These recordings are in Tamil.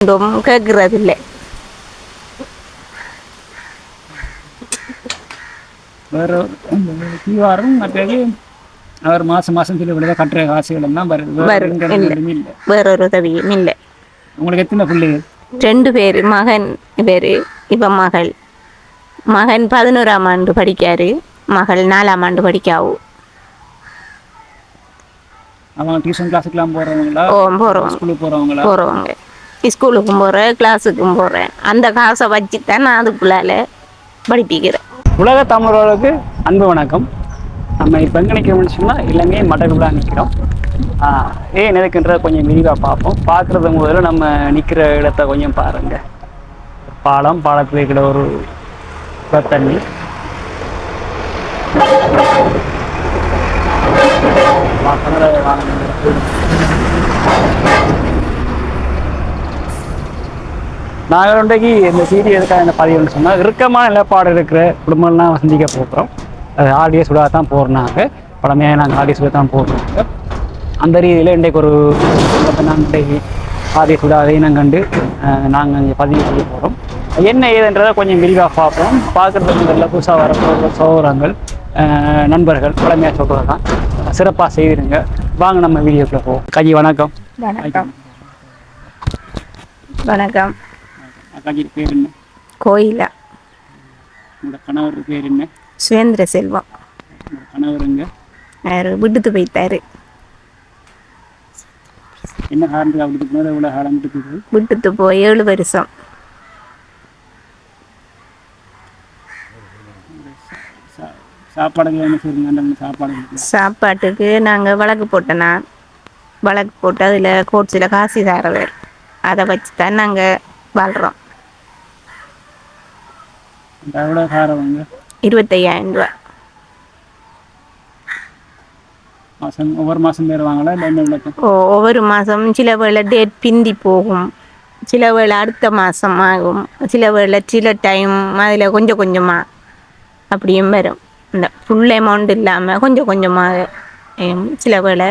ஒன்றும் கேட்கறதில்லை வேற கீவாரும் மற்றது அவர் மாசம் மாசம் சில விட கட்டுற காசுகள் எல்லாம் வருது வேற வேறொரு உதவியும் இல்லை உங்களுக்கு எத்தனை பிள்ளைகள் ரெண்டு பேர் மகன் பேர் இப்போ மகள் மகன் பதினோராம் ஆண்டு படிக்காரு மகள் நாலாம் ஆண்டு படிக்காவு அவங்க டியூஷன் கிளாஸுக்கெல்லாம் போறவங்களா ஓ போகிறவங்க ஸ்கூலுக்கு போறவங்களா போகிறவங்க ஸ்கூலுக்கும் போகிறேன் கிளாஸுக்கும் போகிறேன் அந்த காசை வச்சு தான் நான் அதுக்குள்ளால படிப்பிக்கிறேன். உலக தமிழர்களுக்கு அன்பு வணக்கம். நம்ம இப்போ எங்கே நிற்கிறோம்னு சொன்னால் இலங்கை மடகுலா நிற்கிறோம் ஏன் எதுக்குன்றத கொஞ்சம் விரிவாக பார்ப்போம். பார்க்குறது முதல்ல நம்ம நிற்கிற இடத்த கொஞ்சம் பாருங்கள் பாலம் பாலத்தில் இருக்கிற ஒரு தண்ணி. வாசனை வாகனங்கள். நாங்கள் இன்றைக்கு இந்த சீடி எதுக்காக என்ன பதிவுன்னு சொன்னால் இறுக்கமான நிலப்பாடு இருக்கிற குடும்பம்லாம் சந்திக்க போகிறோம் அது ஆடியோ சுடாக தான் போடுறாங்க. பழமையாக நாங்கள் ஆடியோ விட தான் போடுறாங்க. அந்த ரீதியில் இன்றைக்கு ஒரு நாங்கள் இன்றைக்கு ஆடியோ சுடாதையும் நாங்கள் கண்டு நாங்கள் இங்கே பதிவு செய்ய போகிறோம் என்ன ஏதுன்றதை கொஞ்சம் விரிவாக பார்ப்போம். பார்க்குறதுக்கு நல்ல புதுசாக வர சோகரங்கள் நண்பர்கள் பழமையாக சொல்கிறது தான். சிறப்பாக செய்திருங்க. வாங்க நம்ம வீடியோக்குள்ளே போவோம். கஜி வணக்கம். வணக்கம். வணக்கம். அக்காஜி பேர் என்ன? கோயிலா? உங்களோட கணவர் பேர் என்ன? சுவேந்திர செல்வம். உங்களோட கணவருங்க அவர் விட்டுட்டு போயிட்டாரு. என்ன காரணத்துக்கு அப்படி போனது எவ்வளோ காலம் இருக்குது விட்டுட்டு போய் ஏழு வருஷம். சா- சாப்பாடுகள் என்ன செய்யுங்க அந்த சாப்பாடு. சாப்பாட்டுக்கு நாங்கள் வழக்கு போட்டேன் நான். வழக்கு போட்டு அதில் கோட்ஸில் காசு தரவர். அதை வச்சு தான் நாங்கள் வாழ்கிறோம் இருபத்தையாயிரம் ரூபா. மாதம் ஒவ்வொரு மாதம் தருவாங்களா இல்லை ஓ ஒவ்வொரு மாதம் சில வேளை டேட் பிந்தி போகும். சில வேளை அடுத்த மாதம் ஆகும். சில வேளை சில டைம் அதில் கொஞ்சம் கொஞ்சமாக அப்படியும் வரும். இந்த ஃபுல் அமௌண்ட் இல்லாமல் கொஞ்சம் கொஞ்சமாக சில வேளை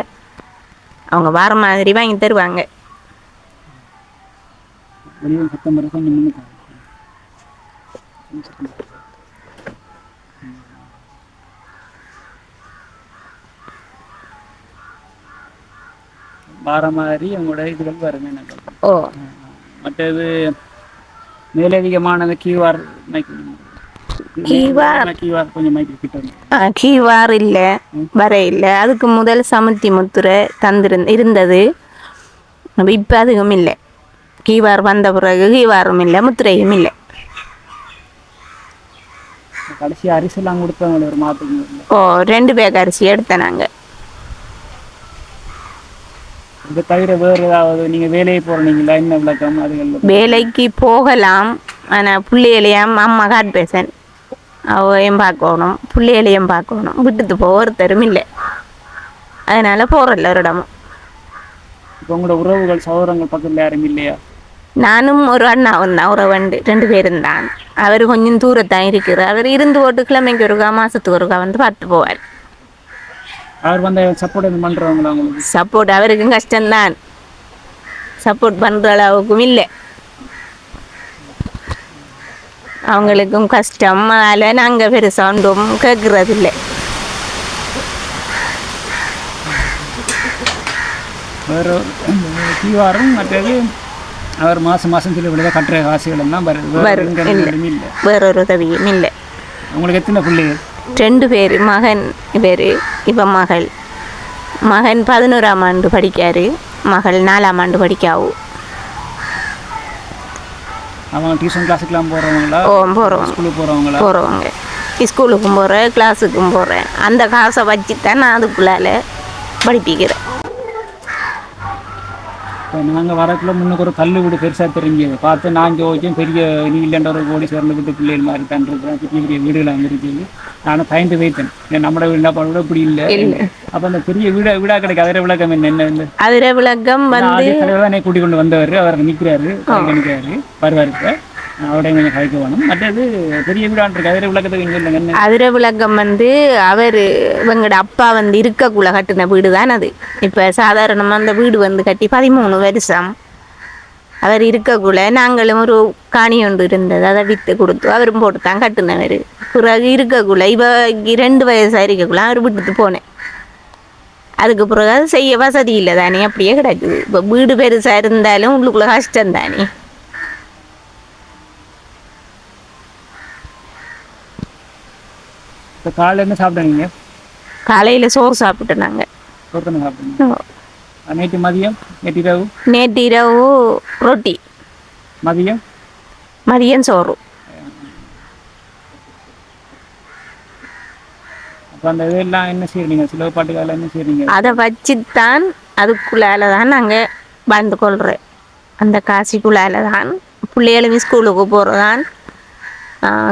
அவங்க வார மாதிரி வாங்கி தருவாங்க. வர மாதிரி உங்களோட இதுகள் வரும் எனக்கு ஓ. மற்றது மேலதிகமான அந்த கியூஆர் வந்து கீவார் இல்லை வர இல்லை. அதுக்கு முதல் சமுத்தி முத்துரை தந்திருந்த இருந்தது. இப்போ அதுவும் இல்லை. கீவார் வந்த பிறகு கீவாரும் இல்லை முத்திரையும் இல்லை. கடைசி அரிசெல்லாம் கொடுத்தவங்க ஒரு முதல்ல ஓ ரெண்டு பேக் அரிசி எடுத்தேன் நாங்கள் இதை தவிர வேறு ஏதாவது நீங்கள் வேலையை போகிறீங்களா என்ன விளக்கம் அதுகளில் வேலைக்கு போகலாம். ஆனால் பிள்ளைகளையும் அம்மா காட் பேசன். அவையும் பார்க்கணும் பிள்ளைகளையும் பார்க்கணும். விட்டுட்டு போக ஒருத்தரும் இல்லை. அதனால போகிறதில்ல ஒரு இடமும் இப்போ உங்களோட உறவுகள் சகோதரங்கள் பக்கத்தில் யாரும் இல்லையா? நானும் ஒரு அண்ணாவும் தான் உறவண்டு. ரெண்டு பேரும் தான். அவர் கொஞ்சம் தூரத்தான் இருக்கிறார். அவர் இருந்து போட்டு கிழமைக்கு ஒருக்கா மாசத்துக்கு ஒருக்கா வந்து பார்த்து போவார். அவர் வந்து சப்போர்ட் பண்ணுறவங்களா சப்போர்ட் அவருக்கும் கஷ்டம்தான். சப்போர்ட் பண்ணுற அளவுக்கும் இல்லை. அவங்களுக்கும் கஷ்டம். அதில் நாங்கள் பெருசாக ஒன்றும் கேட்கறதில்லை. வேறு கியூஆரும் மற்றது அவர் மாதம் மாதம் சில விட கட்டுற காசுகள் எல்லாம் வருது வேற வரும், இல்லை. வேறொரு உதவியும் இல்லை. உங்களுக்கு எத்தனை பிள்ளைகள் ரெண்டு பேர். மகன் பேர் இப்போ மகள். மகன் பதினோராம் ஆண்டு படிக்காரு மகள் நாலாம் ஆண்டு படிக்காவு. அவங்க டியூஷன் கிளாஸுக்கெல்லாம் போகிறவங்களா ஓ போகிறவங்க ஸ்கூலுக்கு போகிறவங்களா போகிறவங்க ஸ்கூலுக்கும் போகிறேன் கிளாஸுக்கும் போகிறேன் அந்த காசை வச்சு தான் நான் அதுக்குள்ளால படிப்பிக்கிறேன். இப்போ நாங்கள் வரக்குள்ள முன்னுக்கு ஒரு கல் வீடு பெருசாக தெரிஞ்சது. பார்த்து நான் ஜோதிச்சேன் பெரிய நீ இல்லைன்ற ஒரு கோடி சேர்ந்து விட்டு பிள்ளைகள் மாதிரி தான் இருக்கிறேன் பெரிய பெரிய வீடுகள் அங்கே இருக்குது நானும் பயந்து வைத்தேன் ஏன் நம்ம வீடு கூட இப்படி இல்லை. அப்போ அந்த பெரிய வீடா வீடா கிடைக்க. அதில் விளக்கம் என்ன அதில் விளக்கம் வந்து கூட்டிக் கொண்டு வந்தவர். அவர் நிற்கிறாரு நிற்கிறாரு வருவார் இப்போ. அவரையும் கொஞ்சம் கழிக்க வேணும். மற்றது பெரிய வீடான் இருக்கு. விளக்கத்துக்கு அதிர விளக்கம் வந்து அவர் இவங்களோட அப்பா வந்து இருக்கக்குள்ள கட்டின வீடு தான் அது. இப்போ சாதாரணமாக அந்த வீடு வந்து கட்டி பதிமூணு வருஷம் அவர் இருக்கக்குள்ள நாங்களும் ஒரு காணி ஒன்று இருந்தது. அதை விற்று கொடுத்து அவரும் போட்டு தான் கட்டினவர். பிறகு இருக்கக்குள்ள இவ ரெண்டு வயசாக இருக்கக்குள்ள அவர் விட்டுட்டு போனேன். அதுக்கு பிறகு அது செய்ய வசதி இல்லை தானே அப்படியே கிடக்குது. இப்போ வீடு பெருசாக இருந்தாலும் உள்ளுக்குள்ளே கஷ்டம் தானே இப்போ காலையில் என்ன சாப்பிட்டீங்க? காலையில் சோறு சாப்பிட்டோம் நாங்கள் ஒருத்தனை சாப்பிட்டீங்க? நேற்று மதியம் நேற்று இரவு? நேற்று இரவு ரொட்டி. மதியம்? மதியம் சோறு. அப்போ அந்த இதெல்லாம் என்ன செய்கிறீங்க சில பாட்டுக்கால என்ன செய்கிறீங்க அதை வச்சுத்தான் அதுக்குள்ளால தான் நாங்கள் வாழ்ந்து கொள்கிறோம் அந்த காசிக்குள்ளால தான் பிள்ளைகளும் ஸ்கூலுக்கு போகிறதான்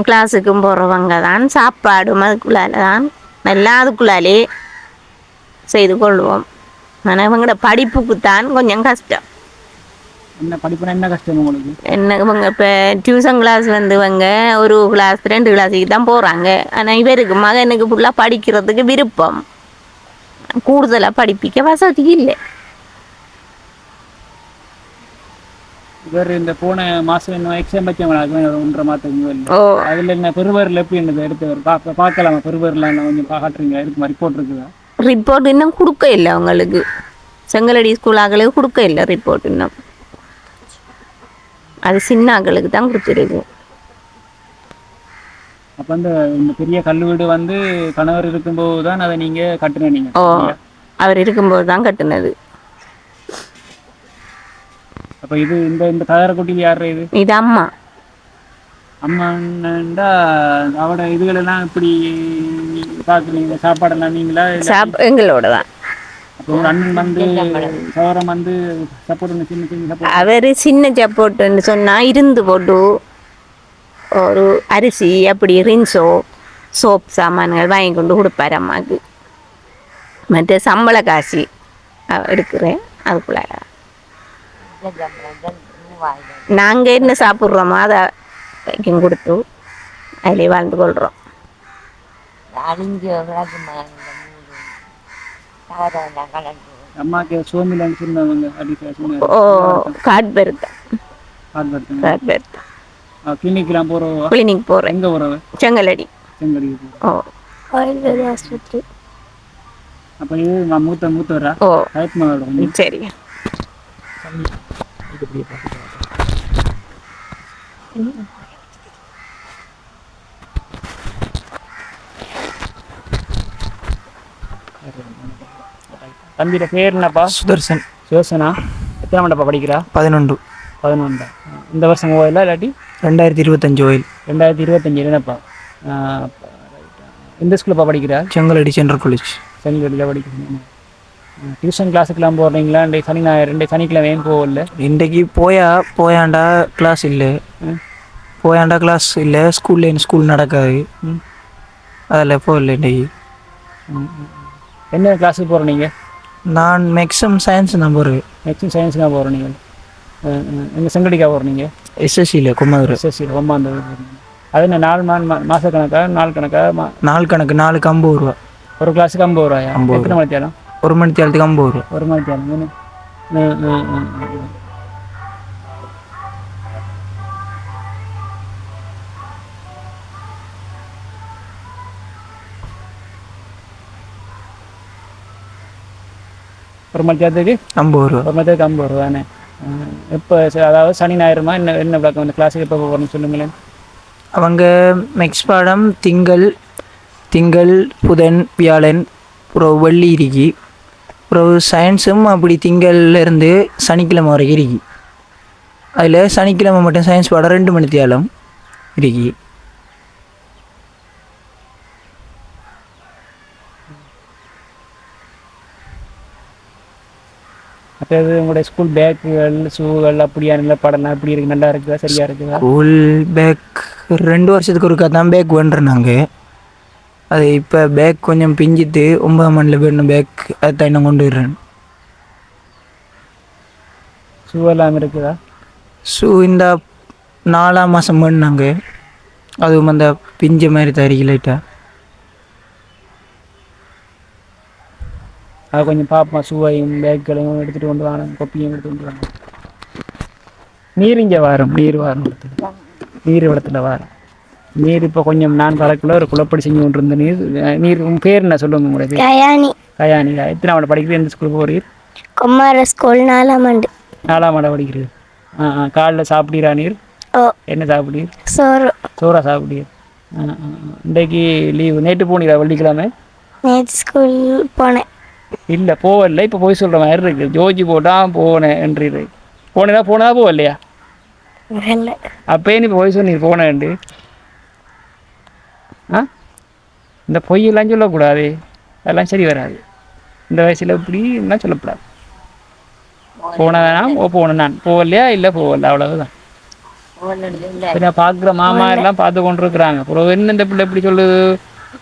கிளாஸுக்கும் போகிறவங்க தான் சாப்பாடும் அதுக்குள்ளால தான் எல்லாம் அதுக்குள்ளாலே செய்து கொள்வோம் ஆனால் இவங்களோட படிப்புக்கு தான் கொஞ்சம் கஷ்டம் என்ன படிப்புனா என்ன கஷ்டம் உங்களுக்கு என்ன இவங்க இப்போ டியூஷன் கிளாஸ் வந்து இவங்க ஒரு கிளாஸ் ரெண்டு கிளாஸுக்கு தான் போகிறாங்க ஆனால் இவருக்கு மகனுக்கு ஃபுல்லாக படிக்கிறதுக்கு விருப்பம் கூடுதலாக படிப்பிக்க வசதி இல்லை இவர் இந்த போன மாதம் என்ன எக்ஸாம் வச்சாங்க ஒன்றரை மாதத்துக்கு அதில் என்ன பெருவரில் எப்படி என்னது எடுத்து பார்க்கலாமா? பெருவரில் கொஞ்சம் காட்டுறீங்க இருக்குமா ரிப்போர்ட் இருக்குதா? ரிப்போர்ட் இன்னும் கொடுக்க இல்லை அவங்களுக்கு. செங்கலடி ஸ்கூல் ஆகளுக்கு கொடுக்க இல்லை ரிப்போர்ட் இன்னும். அது சின்ன ஆகளுக்கு தான் கொடுத்துருக்கு. அப்போ அந்த இந்த பெரிய கல் வீடு வந்து கணவர் இருக்கும்போது தான் அதை நீங்கள் கட்டுன நீங்கள் ஓ அவர் இருக்கும்போது தான் கட்டுனது. அப்போ இது இந்த இந்த தகரக்குட்டியில் யார் இது? இது அம்மா. அம்மாண்டா அவட இதுகளெல்லாம் இப்படி பார்க்குறீங்க சாப்பாடெல்லாம் நீங்களா? சாப் எங்களோட தான் அண்ணன் வந்து சோரம் வந்து சப்போர்ட் சின்ன சின்ன அவர் சின்ன சப்போட்டுன்னு சொன்னால் இருந்து போட்டு ஒரு அரிசி அப்படி ரின்ஸோ சோப் சாமான்கள் வாங்கி கொண்டு கொடுப்பார் அம்மாவுக்கு மற்ற சம்பள காசு எடுக்கிறேன் அதுக்குள்ள நாங்கள் என்ன சாப்பிட்றோமோ அதை வைக்கும் கொடுத்து அதிலே வாழ்ந்து கொள்கிறோம் அம்மாக்கு சோமிலன்னு சொன்னவங்க ஓ காட் பெருத்தா பார்த்து காட் பெருத்தா கிளினிக்லாம் போகிறவா கிளினிக் போகிறேன் எங்கே போகிறவ செங்கலடி. செங்கடி ஓ. ஆஸ்பத்திரி அப்போ இது நான் மூத்த மூத்தவரா? ஓ. கயத்மாவோட கொஞ்சம் சரி தம்பியோட பேர் என்னப்பா? சுதர்சன். சிவசனா எத்தனை மண்டப்பா படிக்கிறா? பதினொன்று. பதினொன்றா? இந்த வருஷம் கோயிலா இல்லாட்டி? ரெண்டாயிரத்தி இருபத்தஞ்சு ஓயில் ரெண்டாயிரத்தி இருபத்தஞ்சு என்னப்பா? எந்த ஸ்கூல்லப்பா படிக்கிறா? செங்கலடி சென்ட்ரல் காலேஜ் செங்கடியில் படிக்கிறீங்க டியூஷன் கிளாஸுக்கெல்லாம் போடுறீங்களா இன்றைக்கு சனி ஞாயிறு ரெண்டு சனிக்கிழமை ஏன் போகல? இன்றைக்கு போயா போயாண்டா கிளாஸ் இல்லை. போயாண்டா கிளாஸ் இல்லை. ஸ்கூல்ல ஸ்கூல் நடக்காது. அதில் போகல இன்றைக்கு. என்ன கிளாஸுக்கு போகிற நீங்கள் நான் மேக்ஸிமம் சயின்ஸ் தான் போகிறேன் மேக்ஸிமம் சயின்ஸ் தான் போகிற நீங்கள் எங்கள் செங்கடிக்கா போகிற நீங்கள் எஸ்எஸ்சியில் குமார் ரொம்ப அந்த அது என்ன நாலு மா மாத கணக்கா நாள் கணக்கா? மா- நாலு கணக்கு நாலுக்கு ஐம்பது ரூபா. ஒரு கிளாஸுக்கு ஐம்பது ரூபாயா? ஐம்பது எத்தனை மணி தேரம் ஒரு மணி தேரத்துக்கு ஐம்பது ரூபா. ஒரு மணி. தேரம் என்ன ம், ம், ம், ம். ஒரு மணி தேரத்துக்கு ஐம்பது ரூபா. ஒரு மணி தேரத்துக்கு ஐம்பது ரூபா தானே. இப்போ அதாவது சனி ஞாயிறுமா? என்ன என்ன விளக்கம்? இந்த கிளாஸுக்கு எப்போ போகணும்னு சொல்லுங்களேன் அவங்க மேக்ஸ் பாடம் திங்கள் திங்கள் புதன் வியாழன் அப்புறம் வெள்ளி இருக்கி அப்புறம் சயின்ஸும் அப்படி திங்கள்ல இருந்து சனிக்கிழமை வரைக்கும் இருக்கி. அதில் சனிக்கிழமை மட்டும் சயின்ஸ் பாடம் ரெண்டு மணி தியாலம் இருக்கி. மற்றது உங்களுடைய ஸ்கூல் பேக்குகள் ஷூகள் அப்படியா? நல்ல படம் அப்படி இருக்கு? நல்லா இருக்குதா? சரியா இருக்குதா? ஸ்கூல் பேக் ரெண்டு வருஷத்துக்கு ஒருக்கா தான் பேக் வேண்டுறாங்க. அது இப்போ பேக் கொஞ்சம் பிஞ்சிட்டு ஒன்பதாம் மணியில் வேணும் பேக் அதை இன்னும் கொண்டு வர்றேன். ஷூ எல்லாம் இருக்குதா? ஸோ இந்த நாலாம் மாதம் பண்ணாங்க அதுவும் அந்த பிஞ்ச மாதிரி தறிக்கி லைட்டாக அது கொஞ்சம் பார்ப்போம் ஷூவையும் பேக்குகளையும் எடுத்துகிட்டு கொண்டு வாங்க. கொப்பியும் எடுத்து கொண்டு வாங்க. நீர் இங்கே வரும். நீர் வரும் நீர் வளத்தில் வரும். நீர் இப்போ கொஞ்சம் நான் வரக்குள்ள ஒரு குளப்படி செஞ்சு கொண்டு இருந்த நீர் நீர் உங்க பேர் என்ன? சொல்லுங்க உங்களுடைய கயானி. கயானி. எத்தனை அவனை படிக்கிறது எந்த ஸ்கூல் போகிறீர் குமார ஸ்கூல் நாலாம் ஆண்டு. நாலாம் ஆட படிக்கிறது ஆ ஆ காலைல சாப்பிடுறா நீர்? ஓ. என்ன சாப்பிடுறீர் சோறு. சோறா சாப்பிடுறீர். இன்றைக்கு லீவு நேற்று போனீங்களா வெள்ளிக்கிழமை? நேற்று ஸ்கூல் போனேன். இல்லை போகல இப்போ போய் சொல்கிற மாதிரி இருக்கு. ஜோஜி போட்டா போனேன் என்று போனதா போனதா போகலையா இல்லை அப்பயே நீ போய் சொன்னீர்? போனேன்ட்டு. ஆ? இந்த பொய்யெல்லாம் சொல்லக்கூடாது. அதெல்லாம் சரி வராது. இந்த வயசில் இப்படி என்ன சொல்லக்கூடாது போனதானா ஓ போனேன் நான். போகலையா? இல்லை போகல. அவ்வளவுதான். சரி பார்க்குற மாமா எல்லாம் பார்த்து கொண்டு இருக்கிறாங்க அப்புறம் என்ன இந்த பிள்ளை எப்படி சொல்லுது?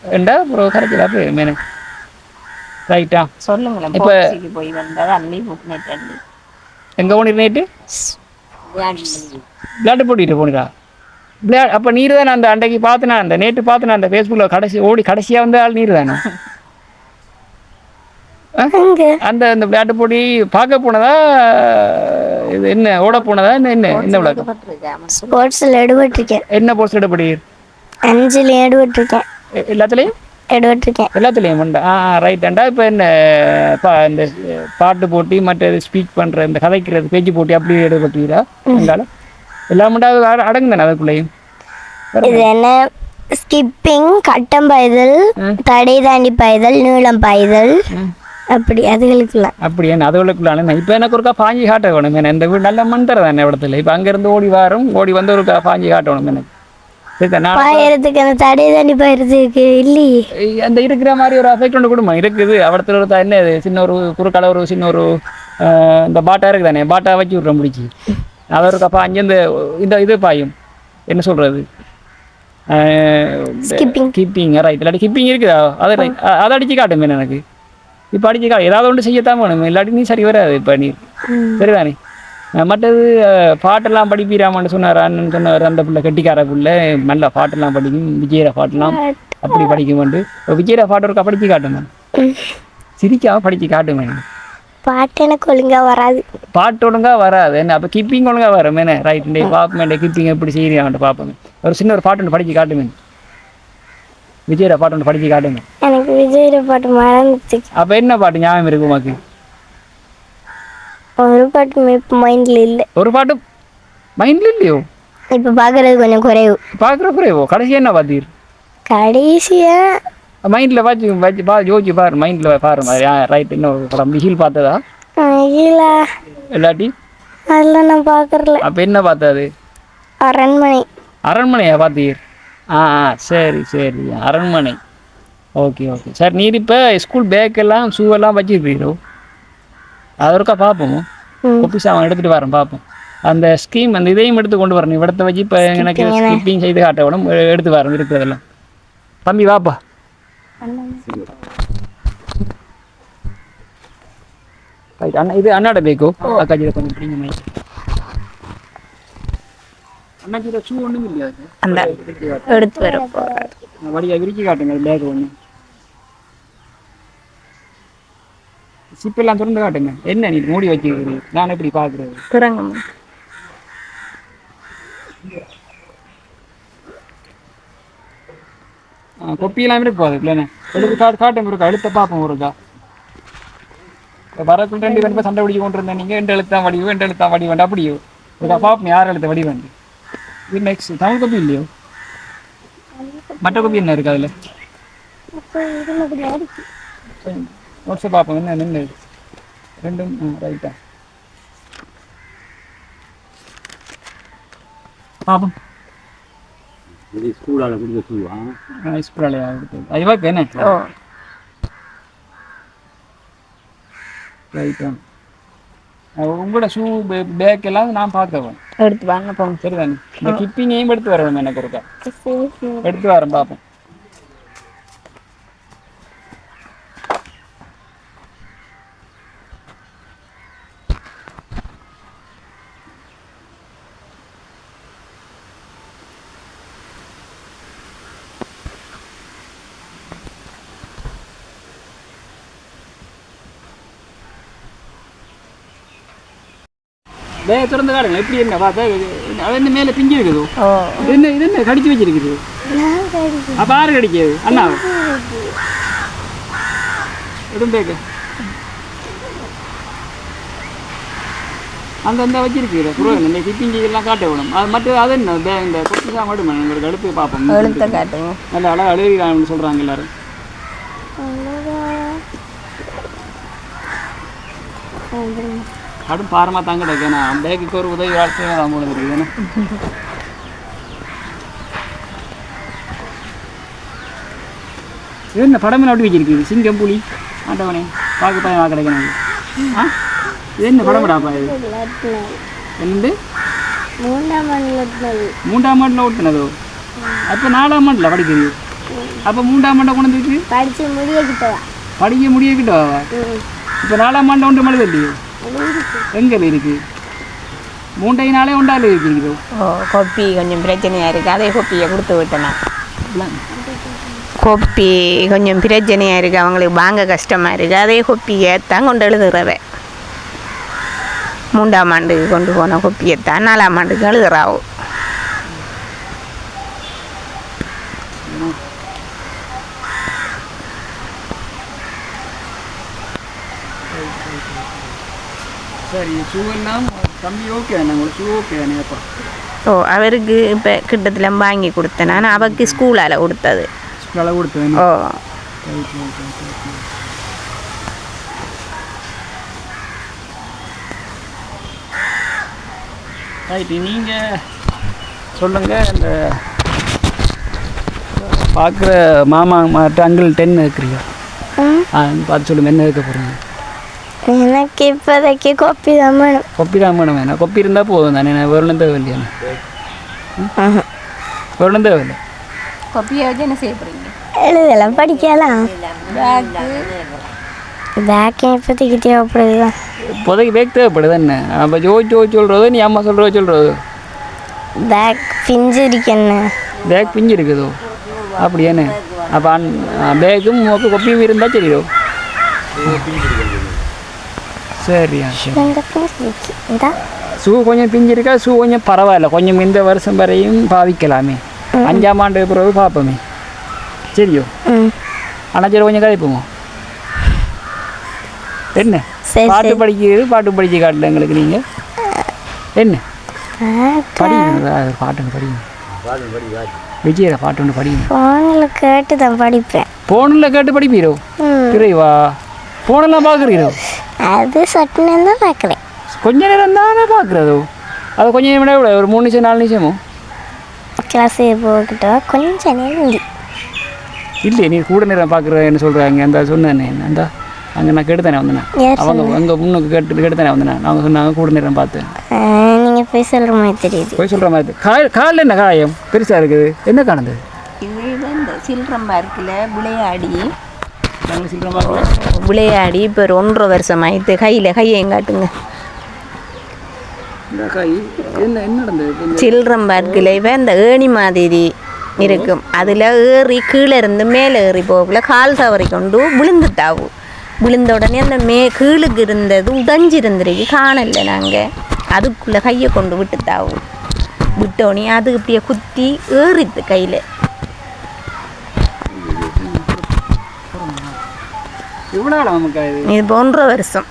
என்றா அப்புறம் கரைச்சலா போய் மேனே. ரைட்டா? சொல்லுங்களேன் இப்ப- போய் வந்தது அள்ளி புக் நெட் எங்கே போனீர் நைட்டு? விளையாட்டு போட்டிட்டு போனீரா விளையா அப்போ நீர் தானே அந்த அன்றைக்கு பார்த்தனா அந்த நேற்று பார்த்தனா அந்த ஃபேஸ்புக்கில் கடைசி ஓடி கடைசியாக வந்த ஆள் நீர் தானே அந்த அந்த விளையாட்டு போட்டி பார்க்க போனதா? இது என்ன ஓட போனதா? என்ன என்ன என்ன விளையாட்டு? ஸ்போர்ட்ஸில் எடுபட்டிருக்கேன். என்ன போஸ்ட் எடுப்படி அஞ்சுலேயும் எடுபட்டிருக்கேன். எல்லாத்துலேயும்? எடுபட்டிருக்கேன். எல்லாத்துலேயும் உண்டா? ஆ ரைட்டாண்டா இப்போ என்ன பா இந்த பாட்டு போட்டி மற்ற ஸ்பீச் பண்ணுற இந்த கதைக்கிறது பேச்சு போட்டி அப்படி எடுபட்டீங்களா எங்கால எல்லாம் உண்டாவது அடங்கு தானே அதுக்குள்ளேயும்? இது என்ன? ஸ்கிப்பிங் கட்டம் பாய்தல் தடை தாண்டி பாய்தல் நீளம் பாய்தல். அப்படி அதுகளுக்குலாம் அப்படி என்ன? அதுகளுக்குள்ளான இப்போ எனக்கு ஒருக்கா பாஞ்சி காட்ட வேணும் என்ன? இந்த வீடு நல்ல மண் தர தானே இடத்துல. இப்போ அங்கேருந்து ஓடி வரும் ஓடி வந்து ஒருக்கா பாஞ்சி காட்டணும் எனக்கு சரி நான் பாயறதுக்கு அந்த தடை தாண்டி பாயறதுக்கு இல்லையே அந்த இருக்கிற மாதிரி ஒரு அஃபெக்ட் ஒன்று கொடுமா? இருக்குது. அவடத்துல ஒரு என்ன சின்ன ஒரு குறுக்கால ஒரு சின்ன ஒரு இந்த பாட்டா இருக்குது தானே பாட்டா வச்சு விட்றோம் முடிச்சு. அதை ஒரு கப்பா அங்கே இந்த இது பாயும். என்ன சொல்கிறது. கிப்பிங் ரைட் இல்லாட்டி கிப்பிங் இருக்குதா? அதை. அ- அதை அடிச்சு காட்டுமே எனக்கு? இப்போ அடிச்சு கா ஏதாவது ஒன்று செய்யத்தான் வேணும். இல்லாட்டி நீ சரி வராது இப்போ நீ. சரிதானே? மற்றது பாட்டெல்லாம் படிப்பீராமான்னு சொன்னார்? அண்ணன் சொன்னார் அந்த பிள்ளை கெட்டிக்கார பிள்ளை. நல்லா பாட்டெல்லாம் படிக்கும். விஜயர பாட்டெல்லாம் அப்படி படிக்குமெண்டு விஜயர பாட்டு ஒருக்கா படிச்சு காட்டுமே சிரிக்காம படிச்சு காட்டுமே பாட்டு எனக்கு ஒழுங்கா வராது. பாட்டு ஒழுங்கா வராது. என்ன அப்போ கிப்பிங் ஒழுங்கா வரும். என்ன ரைட் டே பார்ப்போம் கிப்பிங் எப்படி செய்யறியான்ட்டு பார்ப்போம் ஒரு சின்ன ஒரு பாட்டு ஒன்று படிச்சு காட்டுமே. விஜயர பாட்டு ஒன்று படிச்சு காட்டுமே. எனக்கு விஜய் பாட்டு மறந்துச்சு. அப்போ என்ன பாட்டு ஞாபகம் இருக்கு உமாக்கு? ஒரு பாட்டு இப்போ மைண்டில் இல்லை. ஒரு பாட்டு மைண்ட்ல இல்லையோ? இப்போ பார்க்கறது கொஞ்சம் குறைவு. பார்க்குற குறைவோ? கடைசியா என்ன பார்த்தீர் கடைசியா மைண்டில் பார்த்து வச்சு பா யோசிச்சு பாரு மைண்டில் பாரு ரைட் இன்னும் படம். மிகில் பார்த்ததா? இல்லை இல்லாட்டி? அதெல்லாம் நான் பார்க்கறல அப்போ என்ன பார்த்தது அரண்மனை. அரண்மனையா பார்த்தீர்? ஆ ஆ சரி சரி அரண்மனை. ஓகே ஓகே சார் நீர் இப்போ ஸ்கூல் பேக் எல்லாம் ஷூ எல்லாம் வச்சுருப்பீரோ அது ஒருக்கா பார்ப்போம். கொப்பி சாமான் எடுத்துகிட்டு வரேன் பார்ப்போம். அந்த ஸ்கீம் அந்த இதையும் எடுத்து கொண்டு வரணும். இவடத்தை வச்சு இப்போ எனக்கு ஸ்கிப்பிங் செய்து காட்ட விடும் எடுத்து வரேன் இருக்கிறதெல்லாம். தம்பி வாப்பா. ரைட் அண்ணா இது அண்ணாட பேக்கோ அக்காஜியில் கொஞ்சம் பிடிங்க மைக் அண்ணாச்சியில் ஷூ ஒன்றும் இல்லையா அது? அந்த எடுத்து வர போறாரு. வழியாக விரிச்சு காட்டுங்க பேக் ஒன்று சிப்பெல்லாம் திறந்து காட்டுங்க. என்ன நீ மூடி வச்சுக்கிறீங்க நான் எப்படி பார்க்குறது திறங்கம்மா கொப்பியெல்லாம் இருக்கு அது இல்லைண்ணே எடுத்து காட்டு காட்டுங்க இருக்கா எழுத்த பார்ப்போம் இருக்கா வரக்குள்ள ரெண்டு பேரும் சண்டை பிடிச்சு கொண்டு இருந்தேன் நீங்கள் ரெண்டு எழுத்தா வடிவு எண்டு எழுத்தா வடி வேண்டாம் அப்படியோ? இருக்கா பார்ப்போம் யார் எழுத்த வடி வேண்டு? இது நெக்ஸ்ட் தமிழ் கொப்பி இல்லையோ? மற்ற கொப்பி என்ன இருக்கு அதில்? நோட்ஸை பார்ப்போம் என்ன நின்று ரெண்டும் ரைட்டா பார்ப்போம் இது ஸ்கூலால் கொடுத்த ஷூவா ஸ்கூலாலையா எடுத்தது ஐவாக்கு என்ன ஓ. ரைட்டா உங்களோட ஷூ பேக் எல்லாம் நான் பார்க்கவேன் எடுத்து வாங்க போங்க. சரிதானே? இந்த கிப்பிங்கையும் எடுத்து வரணும் எனக்கு இருக்கா? எடுத்து வரேன் பார்ப்போம் வே திறந்து காடுங்க எப்படி என்ன? பார்த்தா அது என்ன மேலே பிஞ்சு இருக்குதோ. ஓ இது என்ன இது என்ன? கடிச்சு வச்சிருக்குது. அப்போ ஆறு கடிக்காது? அண்ணா. இடும்பேக்கு அந்த அந்த வச்சிருக்கீங்க புரோகிரம் இந்த கிப்பிஞ்சி எல்லாம் காட்ட விடும் அது மட்டும் அது என்ன? பே- இந்த கொத்து தான் மட்டும் உங்களுக்கு அடுத்து பார்ப்போம். எழுத்த நல்ல அழகாக எழுதிக்கிறாங்கன்னு சொல்கிறாங்க எல்லாரும். கடும் தான் கிடக்கு நான் பேக்குக்கு ஒரு உதவி தான் போல இருக்குது என்ன படம் அப்படி வச்சிருக்குது சிங்கம் புலி ஆண்டவனே பார்க்க பையன் கிடைக்கணும். ஆ? இது என்ன படம்டாப்பா இது? என்னது? மூன்றாம் மண்டலத்தில் மூன்றாம் ஆண்டில் ஓட்டுனதோ? அப்போ நாலாம் ஆண்டில் படிக்குது அப்போ மூன்றாம் ஆண்டை கொண்டு வந்துருக்கு? படித்து முடிய கிட்டவா படிக்க முடியக்கிட்டோ இப்போ நாலாம் ஆண்டு ஒன்று மழுது இல்லையோ எங்கே இருக்கு? மூன்றை நாளே ஒன்றால் இருக்கிறீங்களோ? ஓ கொப்பி கொஞ்சம் பிரச்சனையாக இருக்குது அதே கொப்பியை கொடுத்து விட்டேன்? கொப்பி கொஞ்சம் பிரச்சனையாக இருக்குது அவங்களுக்கு வாங்க கஷ்டமாக இருக்குது அதே கொப்பியை தான் கொண்டு எழுதுறவே மூன்றாம் ஆண்டுக்கு கொண்டு போன கொப்பியை தான் நாலாம் ஆண்டுக்கு எழுதுறாவோ சரி ஷூ எல்லாம் தம்பி ஓகே தானே ஷூ ஓகே தானே அப்போ. ஓ அவருக்கு இப்போ கிட்டத்தில் வாங்கி கொடுத்தேன் நான். அவருக்கு ஸ்கூலால் கொடுத்தது. ஸ்கூலில் கொடுத்து ஓ. ரைட்டு நீங்கள் சொல்லுங்கள் இந்த பார்க்குற மாமா அங்கிள் டென் இருக்கிறீங்க ஆ? பார்த்து சொல்லுங்கள் என்ன இருக்க போகிறீங்க எனக்கு இப்போதைக்கு கோப்பி தான் வேணும். கொப்பி தான் வேணும் வேணாம் கொப்பி இருந்தால் போதும் தானே நான் வெறும் தேவை இல்லையா வெறும் தேவை இல்லை கொப்பியை வச்சு என்ன செய்ய போகிறீங்க எழுதலாம் படிக்கலாம். பேக்கு இப்போதைக்கு தேவைப்படுது தான் இப்போதைக்கு பேக் தேவைப்படுது என்ன? அப்போ ஜோ ஜோ சொல்கிறது நீ அம்மா சொல்கிறத சொல்கிறது பேக் பிஞ்சு இருக்கேன்னு பேக் பிஞ்சு இருக்குதோ? அப்படி என்ன? அப்போ பேக்கும் கொப்பியும் இருந்தால் சரியோ சரியா ஷூ கொஞ்சம் பிஞ்சு இருக்கா ஷூ கொஞ்சம் பரவாயில்ல. கொஞ்சம் இந்த வருஷம் வரையும் பாவிக்கலாமே. அஞ்சாம் ஆண்டு பிறகு பார்ப்போமே சரியோ? சரி கொஞ்சம் கதைப்போமோ என்ன? சரி பாட்டு படிக்கிறது பாட்டு படிச்சு காட்டல எங்களுக்கு நீங்கள் என்ன? அது பாட்டு படிங்க விஜயரை பாட்டு ஒன்று படிங்க ஃபோனில் கேட்டு தான் படிப்பேன். ஃபோனில் கேட்டு படிப்பீரோ? ம். பிறைவா ஃபோனெல்லாம் பார்க்குறீரோ அது சட்டுன்னு தான் பார்க்குறேன் கொஞ்ச நேரம் தானே பார்க்குறதோ அது கொஞ்சம் நேரம் விட எவ்வளோ? ஒரு மூணு நிமிஷம் நாலு நிமிஷமோ கிளாஸ் போகிட்ட கொஞ்சம் நேரம் இல்லை நீ கூட நேரம் பார்க்குறேன்னு சொல்கிறாங்க அந்த சொன்னேனே அந்த அங்கே நான் கெடுத்தானே வந்தேன் அவங்க அங்கே முன்னுக்கு கேட்டு கெடுத்தானே வந்தேன் அவங்க சொன்னாங்க கூட நேரம் பார்த்தேன் நீங்கள் போய் சொல்கிற மாதிரி தெரியுது போய் சொல்கிற மாதிரி கால் காலில் என்ன காயம் பெருசாக இருக்குது என்ன காணுது இது இந்த சில்றம்பா இருக்குல்ல விளையாடி விளையாடி இப்போ ஒரு ஒன்றரை வருஷம் ஆயிட்டு கையில் காய் நடந்தது? சில்றம்பா இருக்குல்ல இவ இந்த ஏணி மாதிரி இருக்கும். அதில் ஏறி கீழே இருந்து மேலே ஏறி போகல கால் தவறி கொண்டு விழுந்துட்டாவு. விழுந்த உடனே அந்த மே கீழுக்கு இருந்தது உடஞ்சிருந்துருக்கு காணல நாங்கள் அதுக்குள்ளே கையை கொண்டு விட்டுத்தாவு விட்டோடனே அது இப்படியே குத்தி ஏறித்து கையில் எவ்வளோ ஆளா நமக்கு இது? ஒன்றரை வருஷம்.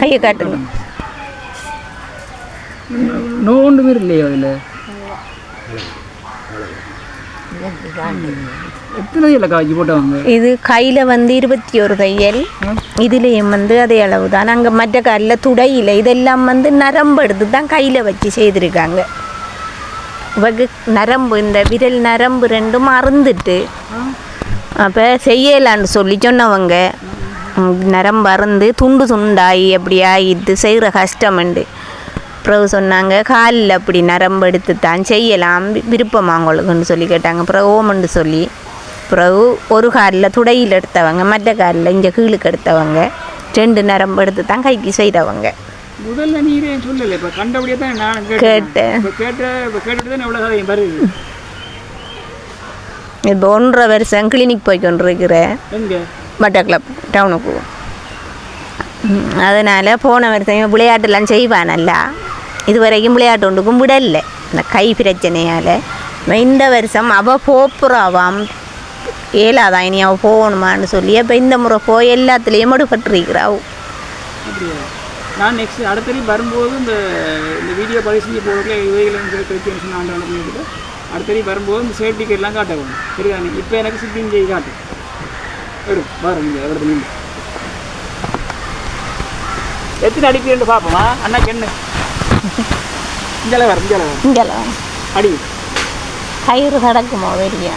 கையை காட்டுங்க. நோண்டு பேர் இல்லையா அதில் இது கையில் வந்து இருபத்தி ஒரு தையல் இதுலேயும் வந்து அதே அளவு தான் அங்கே மற்ற காலில் துடையில். இதெல்லாம் வந்து நரம்பு எடுத்து தான் கையில் வச்சு செய்திருக்காங்க. இவக்கு நரம்பு இந்த விரல் நரம்பு ரெண்டும் அறுந்துட்டு அப்போ செய்யலான்னு சொல்லி சொன்னவங்க. ம், நரம்பு அறுந்து துண்டு துண்டாகி அப்படி ஆகிட்டு செய்கிற கஷ்டமுண்டு பிறகு சொன்னாங்க காலில் அப்படி நரம்பு எடுத்து தான் செய்யலாம் விருப்பமா உங்களுக்குன்னு சொல்லி கேட்டாங்க. பிறகு ஓமன்னு சொல்லி. பிறகு ஒரு காலில் துடையில் எடுத்தவங்க மற்ற காலில் இங்கே கீழுக்கு எடுத்தவங்க ரெண்டு நரம்பு எடுத்து தான் கைக்கு செய்கிறவங்க முதல்ல நீரே சொல்லலை? இப்போ கண்டபடியே தான் நான் கேட்டேன். கேட்ட இப்போ கேட்டுட்டு தான் எவ்வளோ வருது இப்போ ஒன்றரை வருஷம் கிளினிக் போய் கொண்டிருக்கிறேன் எங்கே மட்டக்களப் டவுனுக்கு அதனால போன வருஷம் விளையாட்டுலாம் செய்வானல்ல. இது வரைக்கும் விளையாட்டு ஒன்றுக்கும் விடல. இந்த கை பிரச்சனையால். இந்த வருஷம் அவள் போப்புறாவாம் ஏலாதான் இனி அவள் போகணுமான்னு சொல்லி அப்போ இந்த முறை போய் எல்லாத்துலேயும் மடுபட்டுருக்கிறாள் நான் நெக்ஸ்ட் அடுத்த வரும்போது இந்த இந்த வீடியோ பதிவு செஞ்சு போகிறதுல இவைகள் பிரச்சனை ஆண்டு அனுப்பிட்டு அடுத்த டைம் வரும்போது இந்த சேஃப்டி எல்லாம் காட்ட வேணும் சரிதானே இப்போ எனக்கு சிப்பிங் செய்ய காட்டு வரும் வரும் இங்கே இடத்துல நின்று எத்தனை அடிக்கிறேன்னு பார்ப்போமா அண்ணாக்கு என்ன இங்கே வரும் இங்கே வரும் இங்கெல்லாம் அடி கயிறு கிடக்குமோ வெறியா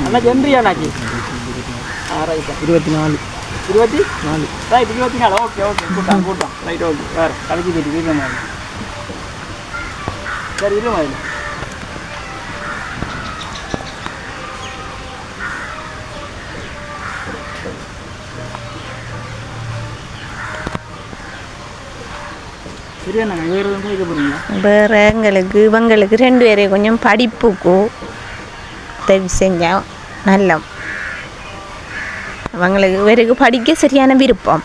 அண்ணாச்சி எந்திரியா அண்ணாச்சி ஆ ரைட்டா இருபத்தி நாலு இருபத்தி நாலு ரைட் இருபத்தி நாலு ஓகே ஓகே கூட்டம் கூட்டம் ரைட் ஓகே வேறு கலைச்சி தேடி வீட்டில் மாதிரி சரி இரு மாதிரி சரியா எங்களுக்கு இவங்களுக்கு ரெண்டு பேரையும் கொஞ்சம் படிப்புக்கும் உதவி செஞ்சால் நல்ல அவங்களுக்கு இவருக்கு படிக்க சரியான விருப்பம்.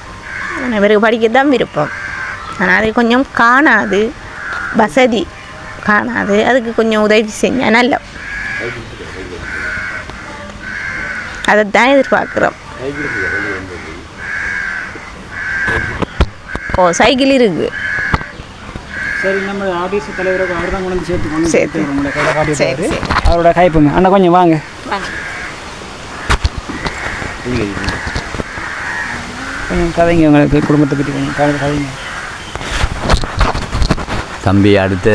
இவருக்கு படிக்க தான் விருப்பம். ஆனால் அது கொஞ்சம் காணாது வசதி காணாது. அதுக்கு கொஞ்சம் உதவி செஞ்சால் நல்ல. அதைத்தான் எதிர்பார்க்குறோம். ஓ சைக்கிள் இருக்குது சரி நம்ம ஆபீஸ் தலைவருக்கு அவர் தான் கொண்டு சேர்த்து கொண்டு சேர்த்து. அவரோட கைப்புங்க அண்ணா கொஞ்சம் வாங்க. கொஞ்சம் கதைங்க உங்களுக்கு குடும்பத்தை பற்றி கொஞ்சம் கதை கதைங்க. தம்பி அடுத்த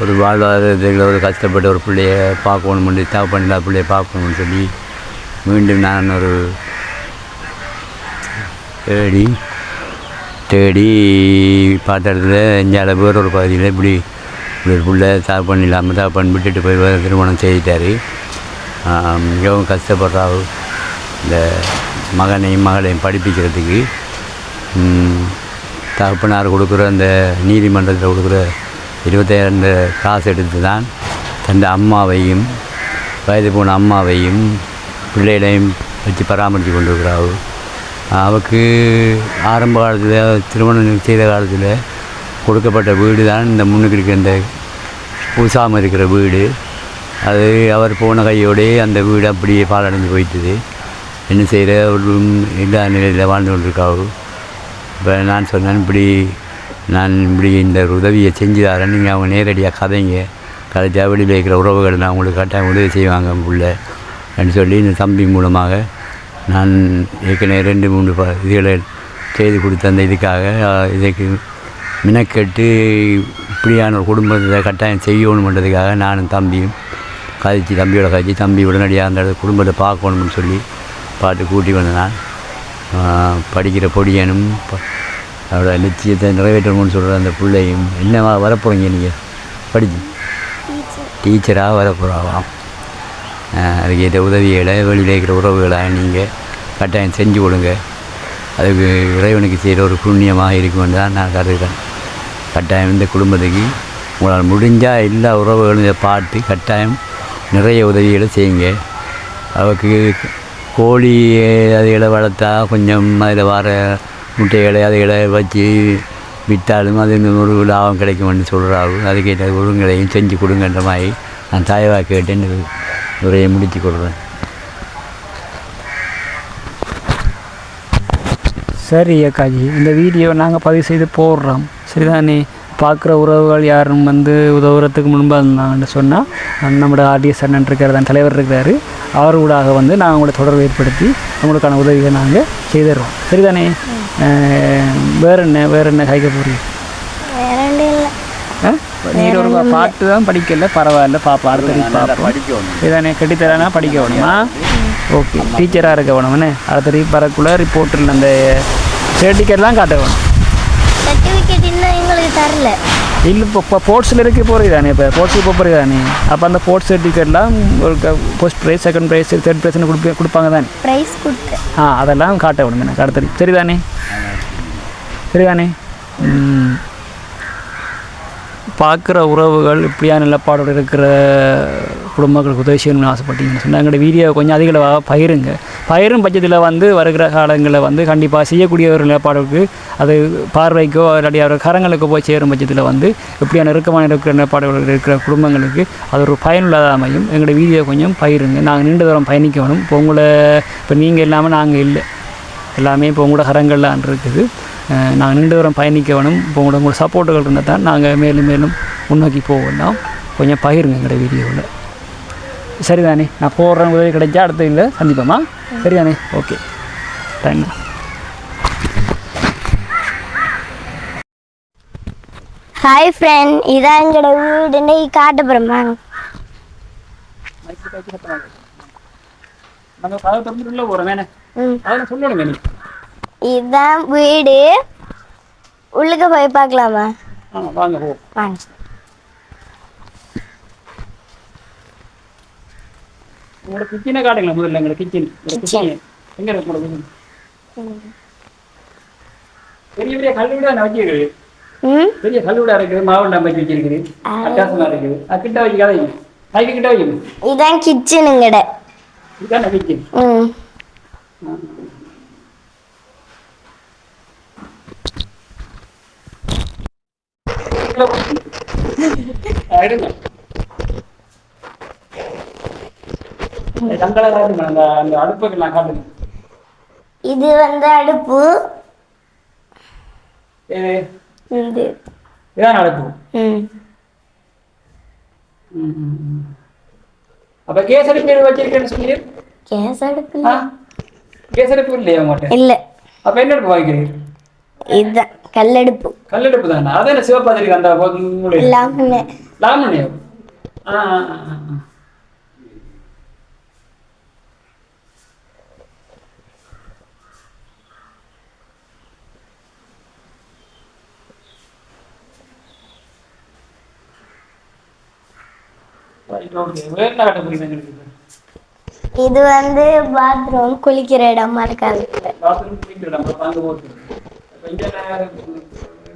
ஒரு வாழ்வாதாரத்தில் ஒரு கஷ்டப்பட்ட ஒரு பிள்ளைய பார்க்கணும் தேவை பண்ணல பிள்ளைய பார்க்கணும்னு சொல்லி மீண்டும் நான் ஒரு தேடி தேடி பார்த்த இடத்துல இந்தியாவில் வேற ஒரு பகுதியில் இப்படி இவர் ஒரு பிள்ளை தாப்பன் இல்லாமல் தாப்பன் விட்டுட்டு போய் திருமணம் செய்துட்டார். மிகவும் கஷ்டப்படுறாரு. இந்த மகனையும் மகளையும் படிப்பிக்கிறதுக்கு. தகப்பனார் கொடுக்குற அந்த நீதிமன்றத்தில் கொடுக்குற இருபத்தாயிரம் காசு எடுத்து தான் தன் அம்மாவையும் வயது போன அம்மாவையும் பிள்ளைகளையும் வச்சு பராமரித்து கொண்டிருக்கிறாள் அவருக்கு ஆரம்ப காலத்தில் திருமணம் செய்த காலத்தில் கொடுக்கப்பட்ட வீடு தான் இந்த முன்னுக்கு இருக்கிற இந்த பூசாமல் இருக்கிற வீடு. அது அவர் போன கையோடே அந்த வீடு அப்படியே பாலடைஞ்சு போயிட்டுது. என்ன செய்கிற அவரும் எல்லா நிலையில் வாழ்ந்து கொண்டிருக்காவு. இப்போ நான் சொன்னேன் இப்படி நான் இப்படி இந்த உதவியை செஞ்சு தரேன் நீங்கள் அவங்க நேரடியாக கதைங்க. கதைச்சா வெளியில் இருக்கிற உறவுகள் நான் உங்களுக்கு கட்டாயம் உதவி செய்வாங்க உள்ள அப்படின்னு சொல்லி இந்த தம்பி மூலமாக நான் ஏற்கனவே ரெண்டு மூணு ப இதுகளை செய்து கொடுத்த அந்த இதுக்காக இதுக்கு மினக்கெட்டு இப்படியான ஒரு குடும்பத்தை கட்டாயம் செய்யணுன்றதுக்காக நானும் தம்பியும் கதைச்சி தம்பியோட கதைச்சி தம்பி உடனடியாக அந்த இடத்துல குடும்பத்தை பார்க்கணும்னு சொல்லி பார்த்து கூட்டி வந்தேன் நான் படிக்கிற பொடியனும் அவரோட நிச்சயத்தை நிறைவேற்றணும்னு சொல்கிற அந்த பிள்ளையும் என்னவா வரப்போகிறீங்க நீங்கள் படிச்சு. டீச்சராக வரப்போகிறாவாம் அதுக்கு ஏற்ற உதவிகளை வெளியில் இருக்கிற உறவுகளை நீங்கள் கட்டாயம் செஞ்சு கொடுங்க. அதுக்கு இறைவனுக்கு செய்கிற ஒரு புண்ணியமாக இருக்குமென்று தான் நான் கருதுகிறேன். கட்டாயம் இந்த குடும்பத்துக்கு உங்களால் முடிஞ்சால் எல்லா உறவுகளும் இதை பார்த்து கட்டாயம் நிறைய உதவிகளை செய்யுங்க. அவருக்கு கோழி அதுகளை வளர்த்தா கொஞ்சம் அதில் வர முட்டைகளை அதுகளை வச்சு விற்றாலும் அது ஒரு லாபம் கிடைக்கும்னு சொல்கிறாரு அதுக்கேற்ற ஒழுங்குகளையும் செஞ்சு கொடுங்கன்ற மாதிரி நான் தாயவாக கேட்டேன்னு உரையை முடித்து கொடுறேன் சரி அக்காஜி இந்த வீடியோ நாங்கள் பதிவு செய்து போடுறோம். சரிதானே பார்க்குற உறவுகள் யாரும் வந்து உதவுறதுக்கு முன்பு இருந்தாங்கன்னு சொன்னால் நம்மளோட ஆர்டிஎஸ் அண்ணன் இருக்கிற தலைவர் இருக்கிறாரு அவர் ஊடாக வந்து நாங்கள் உங்களை தொடர்பு ஏற்படுத்தி உங்களுக்கான உதவியை நாங்கள் செய்திடுறோம். சரிதானே? வேற என்ன வேற என்ன கைக்க போகிறீங்க நீர் ஒரு பாட்டு தான் படிக்கல பரவாயில்ல பாப்பா அடுத்த படிக்கணும். இதானே கட்டித்தரானா படிக்க வேணுமா? ஓகே டீச்சராக இருக்க வேணும்னே அடுத்த ரீ வரக்குள்ள ரிப்போர்ட்டில் அந்த சர்டிஃபிகேட்லாம் காட்ட வேணும். சர்டிஃபிகேட் இன்னும் எங்களுக்கு தரல. இல்லை இப்போ இப்போ ஸ்போர்ட்ஸில் இருக்க போகிறது தானே இப்போ ஸ்போர்ட்ஸுக்கு போக போகிறது தானே? அப்போ அந்த ஸ்போர்ட்ஸ் சர்டிஃபிகேட்லாம் ஒரு first prize second prize third ப்ரைஸ்னு கொடுப்ப கொடுப்பாங்க தானே? ப்ரைஸ் கொடுத்தேன் ஆ அதெல்லாம் காட்ட வேணும் எனக்கு அடுத்த சரிதானே சரிதானே. பார்க்குற உறவுகள் இப்படியான நிலப்பாடோடு இருக்கிற குடும்பங்களுக்கு உதவி செய்யணும்னு ஆசைப்பட்டீங்கன்னு சொன்னால் எங்களோட வீடியோ கொஞ்சம் அதிக அளவாக பயிருங்க பயிரும் பட்சத்தில் வந்து வருகிற காலங்களில் வந்து கண்டிப்பாக செய்யக்கூடிய ஒரு நிலப்பாடுக்கு அது பார்வைக்கோ இல்லாட்டி அவர் கரங்களுக்கோ போய் சேரும் பட்சத்தில் வந்து இப்படியான நெருக்கமான இருக்கிற நிலப்பாடுகள் இருக்கிற குடும்பங்களுக்கு அது ஒரு பயனுள்ளதாக அமையும். எங்களோட வீடியோ கொஞ்சம் பயிருங்க நாங்கள் நீண்ட தூரம் பயணிக்கணும். இப்போ உங்களை இப்போ நீங்கள் இல்லாமல் நாங்கள் இல்லை. எல்லாமே இப்போ உங்களோட கரங்கள்லாம் இருக்குது. நாங்கள் நீண்ட தூரம் பயணிக்க வேணும் இப்போ உங்களோட உங்களோட சப்போர்ட்டுகள் இருந்தால் தான் நாங்கள் மேலும் மேலும் முன்னோக்கி போகலாம். கொஞ்சம் பகிருங்க எங்களோட வீடியோவில். சரிதானே? நான் போடுறேன் உதவி கிடைச்சா அடுத்த இல்லை சந்திப்போமா? சரிதானே? ஓகே. தேங்க்யூ ஹாய் ஃப்ரெண்ட் இதான் எங்களோட வீடுன்னு காட்ட போகிறோமா இதுதான் வீடு. உள்ளுக்க போய் பார்க்கலாமா? வாங்க போ வாங்க உங்களோட கிச்சனை காட்டுங்களா முதல்ல எங்களோட கிச்சன் கிச்சன் எங்கே இருக்கு உங்களோட கிச்சன் பெரிய பெரிய கல் வீடு நான் வச்சிருக்குது. பெரிய கல் வீடா இருக்குது மாவுண்டா வச்சு வச்சிருக்குது. அட்டாசமா இருக்குது. அது கிட்ட கதை கைக்கு கிட்ட கிச்சனுங்கட இதுதான் கிச்சன் ம் எடுங்க கங்கலை காட்டுங்க அந்த அந்த அடுப்புக்கு நான் காட்டுங்க இது வந்து அடுப்பு. இது இது. இதான் அடுப்பு. அப்ப கேசரி பேர் வச்சிருக்கேன்னு சொல்லி கேஸ் அடுப்பு ஆ? கேசரிப்பு இல்லையா உங்கள்கிட்ட இல்லை. அப்ப என்ன அடுப்பு வாங்கிக்கிறீங்க? இதுதான் கல்லடுப்பு. கல்லடுப்பு தானே? அதான் என்ன சிவப்பாதிரிக்கு அந்த. எல்லாமே லாமணியா ஆ ஆ, ஆ, ஆ, ஆ. Right, okay. வேற என்ன காட்ட போறீங்க எங்களுக்கு? இது வந்து பாத்ரூம் குளிக்கிற இடமா இருக்காது குளிக்கிற இடம், அங்க இங்க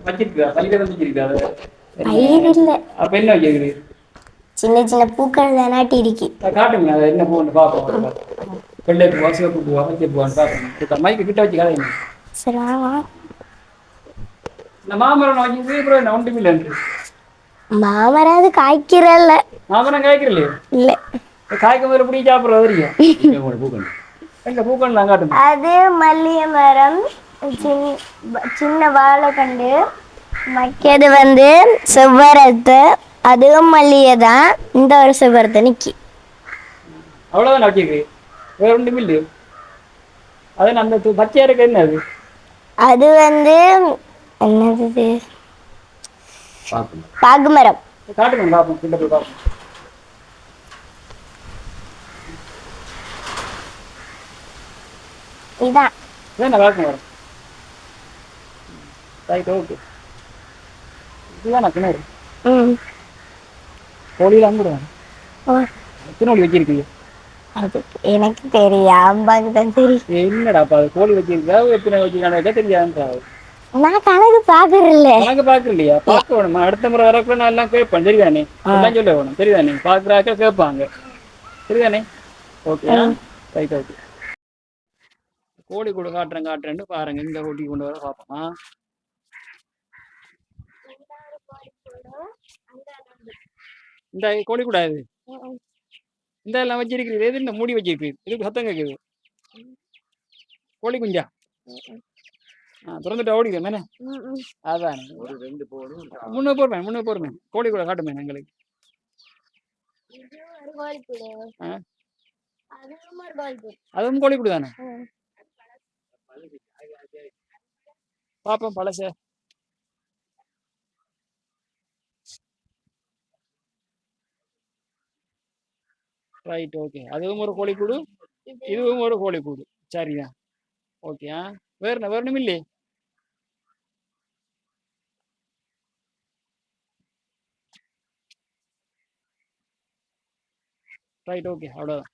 வச்சிருக்கா? வச்சிருக்கா? பயிர் இல்லை. அப்ப என்ன வைக்கிறீங்க சின்ன சின்ன பூக்கள் தானாட்டி இருக்கு. காட்டுங்க அதை என்ன பூன்னு பார்ப்போம். வெள்ளை பூவா சிவப்பு பூவா பச்சை பூவான்னு பார்ப்போம். மைக்கு கிட்ட வச்சு கதைங்க சரி வாங்க இந்த மாமரம் அப்புறம் இல்லைன்று மாமராது காய்க்கிறல்ல. மாமரம் காய்க்கிறலையே இல்லை. காய்க்கும் போது பிடி சாப்பிட்றது வரைக்கும் எங்க பூக்கள் நான் அது மல்லிகை மரம் சின்ன சின்ன வாழைக்கண்டு மக்கியது வந்து செவ்வரத்து அதுவும் மல்லிகை தான். இந்த ஒரு செவ்வரத்தை நிக்கி. அவ்வளோதான் வச்சிருக்கு. வேற ஒன்றும் இல்லையே அது அந்த பச்சையா இருக்க என்ன அது? அது வந்து என்னது இது? பாக்கு மரம் காட்டுங்க பார்ப்போம் கிட்ட போய் பார்ப்போம் இதான். எனக்கு தெரியும் என்னடா கோழி வச்சிருக்கா எத்தனை வச்சிருக்காங்க தெரியாதுன்றாரு நான் கணக்கு பாக்குறல கணக்கு பார்க்க வேணுமா? அடுத்த முறை வரக்குள்ள நான் எல்லாம் கேட்பேன். சரிதானே? எல்லாம் சொல்ல வேணும். சரிதானே? பாக்குறாக்க கேட்பாங்க. சரிதானே? ஓகே. Right okay. கோழி கூட காட்டுறேன் காட்டுறேன்னு பாருங்க. இந்த கோழி கொண்டு வர பார்ப்போமா இந்த கோழி கூட இது? இந்த எல்லாம் வச்சிருக்கிறீங்க எது இந்த மூடி வச்சிருக்கிறீங்க இது சத்தம் கேட்குது கோழி குஞ்சா? திறந்துட்டு ஓடிக்கிறேன் மேனே அதான். ஒரு ரெண்டு போடும் முன்னூறு போடுவேன் முன்னூறு போடுவேன். கோழி கூட காட்டுமே எங்களுக்கு? அதுவும் கோழி கூட. தானே? பாப்போம் பழச. ரைட் ஓகே அதுவும் ஒரு கோழி கூடு இதுவும் ஒரு கோழி கூடு. சரியா ஓகே ஆ? வேற என்ன வேற ஒண்ணும் இல்லையே? ரைட் ஓகே அவ்வளோதான்